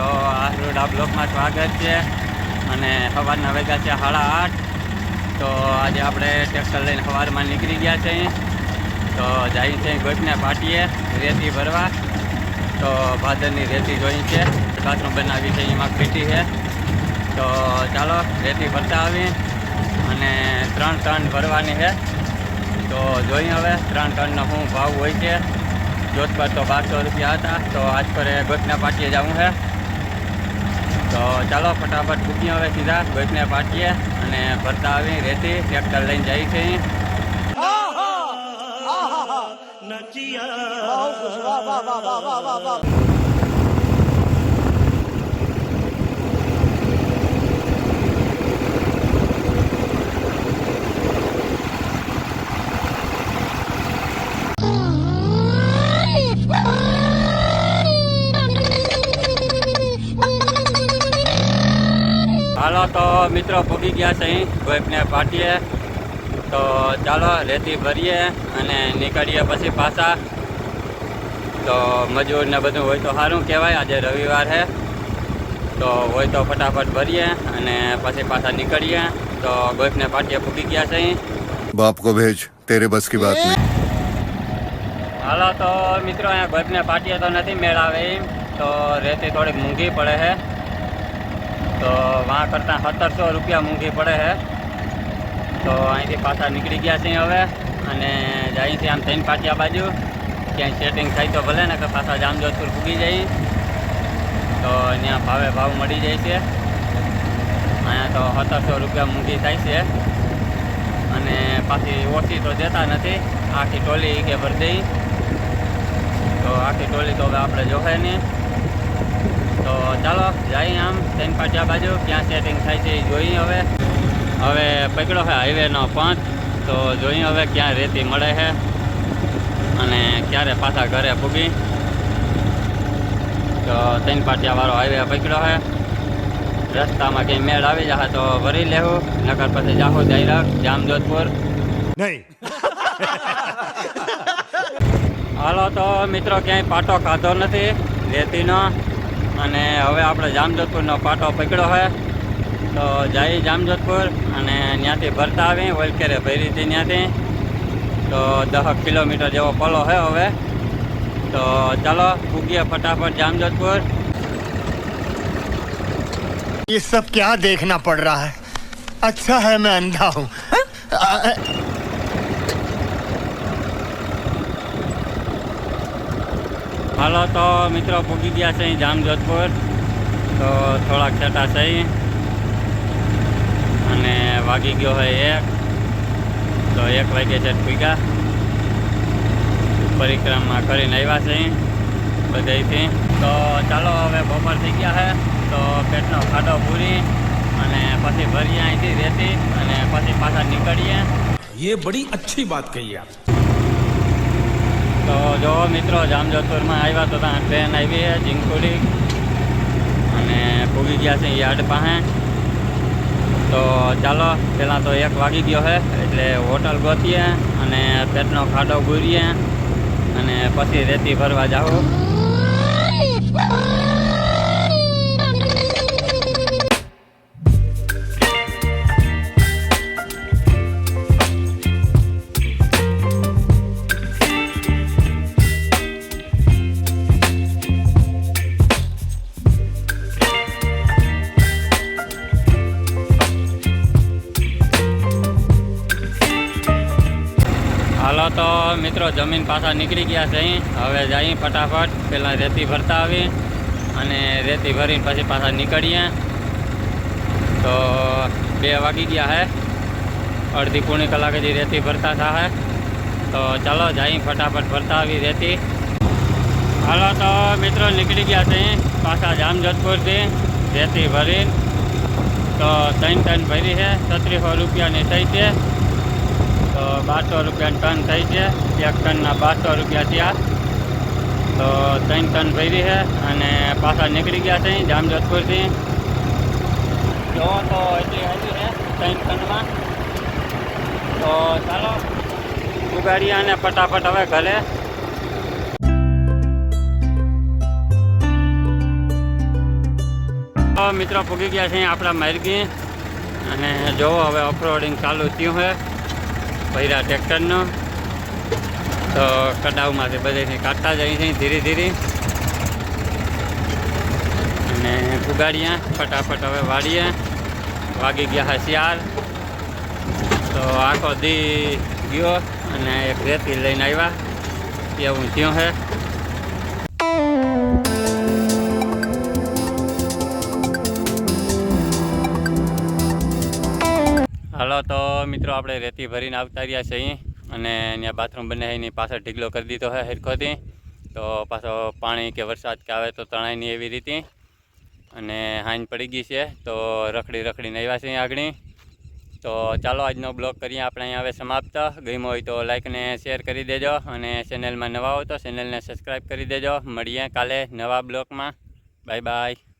આહરોડા બ્લોકમાં સ્વાગત છે અને સવારના વેગા છે સાડા આઠ. તો આજે આપણે ટ્રેક્ટર લઈને સવારમાં નીકળી ગયા છે તો જાય છે ગોટને પાટીએ રેતી ભરવા. તો ભાદરની રેતી જોઈ છે. બાથરૂમ બનાવી છે, એમાં પીટી છે. તો ચાલો રેતી ભરતા આવી અને ત્રણ ટન ભરવાની છે. તો જોઈએ હવે ત્રણ ટનનો શું ભાવ હોય છે. જોધપર તો બારસો રૂપિયા હતા. તો આજ પર ગોપના પાટીએ જવું છે. તો ચાલો ફટાફટ પૂછીએ હવે સીધા બસને પાટીએ અને ભરતા આવી રેતી ટ્રેક્ટર લઈને જાય છે હાલો તો મિત્રો ભૂગી ગયા છે ગોઈપને પાટીએ. તો ચાલો રેતી ભરીએ અને નીકળીએ પછી પાછા. તો મજૂર ને બધું હોય તો સારું કહેવાય આજે રવિવાર છે તો હોય તો ફટાફટ ભરીએ અને પછી પાછા નીકળીએ. તો ગોઈફને પાટીએ ફૂકી ગયા છે બાપ કો ભેજ તેરે બસ કી બાત નહીં. હાલો તો મિત્રો અહીંયા ગોઈફને પાટીએ તો નથી મેળાવે તો રેતી થોડીક મૂંઘી પડે છે તો વાં કરતાં સત્તરસો રૂપિયા મૂંઘી પડે છે. તો અહીંથી પાછા નીકળી ગયા છીએ હવે અને અહીંથી આમ થઈને પાછી આ બાજુ. ક્યાંય સેટિંગ થાય તો ભલે ને કે પાછા જામજોધપુર પૂગી જઈએ તો અહીંયા ભાવે ભાવ મળી જાય છે. અહીંયા તો સત્તરસો રૂપિયા મૂંઘી થાય છે. અને પાછી ઓછી તો દેતા નથી. આખી ટોલી કે ભરી દઈ. તો આખી ટોલી તો હવે આપણે જોહે નહીં. તો ચાલો જઈએ આમ. ત્રણ પાટિયા બાજુ. ક્યાં સેટિંગ થાય છે એ જોઈએ હવે. હવે પકડો છે હાઈવેનો પંચ. તો જોઈએ હવે ક્યાં રેતી મળે છે અને ક્યારે પાછા ઘરે પૂગી. તો ત્રણ પાટિયાવાળો હાઈવે પકડ્યો છે રસ્તામાં કંઈ મેળ આવી જશે તો ભરી લેવું નગર પછી જાહો ડાયરેક્ટ જામજોધપુર. નહીં. હાલો તો મિત્રો ક્યાંય પાટો ખાધો નથી. રેતીનો. અને હવે આપણે જામજોધપુરનો પાટો પકડ્યો છે તો જઈ જામજોધપુર અને ત્યાંથી ભરતા આવી વલકેરે ભરી હતી ત્યાંથી તો દસ કિલોમીટર જેવો પલો છે હવે તો ચાલો પૂગીએ ફટાફટ જામજોધપુર ये सब क्या देखना पड़ रहा है अच्छा है मैं अंधा हूँ હાલો તો મિત્રો પૂગી ગયા છે અહીં જામજોધપુર તો થોડાક છટા છે અહીં. અને વાગી ગયો હોય એક તો એક વાગે છે પૂગ્યા પરિક્રમા કરીને આવ્યા છે અહીં બધેથી તો ચાલો હવે બપોર થઈ ગયા છે તો પેટનો ખાડો પૂરી અને પછી ભરીએ અહીંથી રેતી અને પછી પાછા નીકળીએ ये बड़ी अच्छी बात कही आप તો જો મિત્રો, જામજોધપુરમાં આવ્યા તો ત્યાં ટ્રેન આવી છે જીંકુડી અને પૂગી ગયા છે યાર્ડ પાસે. તો ચાલો, પહેલાં તો એક વાગી ગયો છે, એટલે હોટલ ગોતીએ અને પેટનો ખાડો ગુરીએ અને પછી રેતી ભરવા જાઉં તો મિત્રો જમીન પાછા નીકળી ગયા છે અહીં. હવે જઈએ ફટાફટ. પહેલાં રેતી ભરતા આવી અને રેતી ભરીને પછી પાછા નીકળીએ. તો બે વાગી ગયા છે અડધી પોણી કલાક હજી રેતી ભરતા થાય તો ચાલો જઈએ ફટાફટ ભરતા આવી રેતી. હાલો તો મિત્રો નીકળી ગયા છે અહીં. પાછા જામજોધપુરથી રેતી ભરી તો ત્રણ ટન ભરી છે છત્રીસો રૂપિયાની થઈ છે. તો બારસો રૂપિયા ટન થઈ છે. એક ટનના બારસો રૂપિયા થયા. તો ત્રણ ટન ભરી છે અને પાછા નીકળી ગયા છે જામજોધપુરથી. જોવો તો એટલી હજી છે ત્રણ ટનમાં. તો ચાલો, ઉગાડીએ અને ફટાફટ હવે ઘરે. મિત્રો પૂગી ગયા છે આપણા મરગી અને જોવો હવે ઓફરોડિંગ ચાલુ થયું છે. પહેલા ટ્રેક્ટરનો. તો કડાવમાંથી બધેથી કાઢતા જાય છે ધીરે ધીરે. અને પુગાડીએ ફટાફટ હવે વાળીએ. વાગી ગયા હશિયાર તો આખો દી ગયો અને એક રેતી લઈને આવ્યા. એવું થયું છે મિત્રો, આપણે રેતી ભરીને આવતા રહ્યા છે અહીં અને ત્યાં બાથરૂમ બને એની પાછળ ઢીગલો કરી દીધો હોય હેરખોથી. તો પાછો પાણી કે વરસાદ કે આવે તો તણાઈની એવી રીતે. અને હાંજ પડી ગઈ છે, તો રખડી રખડીને આવ્યા છે અહીં આગળ. તો ચાલો આજનો બ્લોગ કરીએ, આપણે અહીંયા હવે સમાપ્ત. ગમ્યો હોય તો લાઇકને શેર કરી દેજો અને ચેનલમાં નવા હો તો ચેનલને સબસ્ક્રાઈબ કરી દેજો. મળીએ કાલે નવા બ્લોગમાં. Bye bye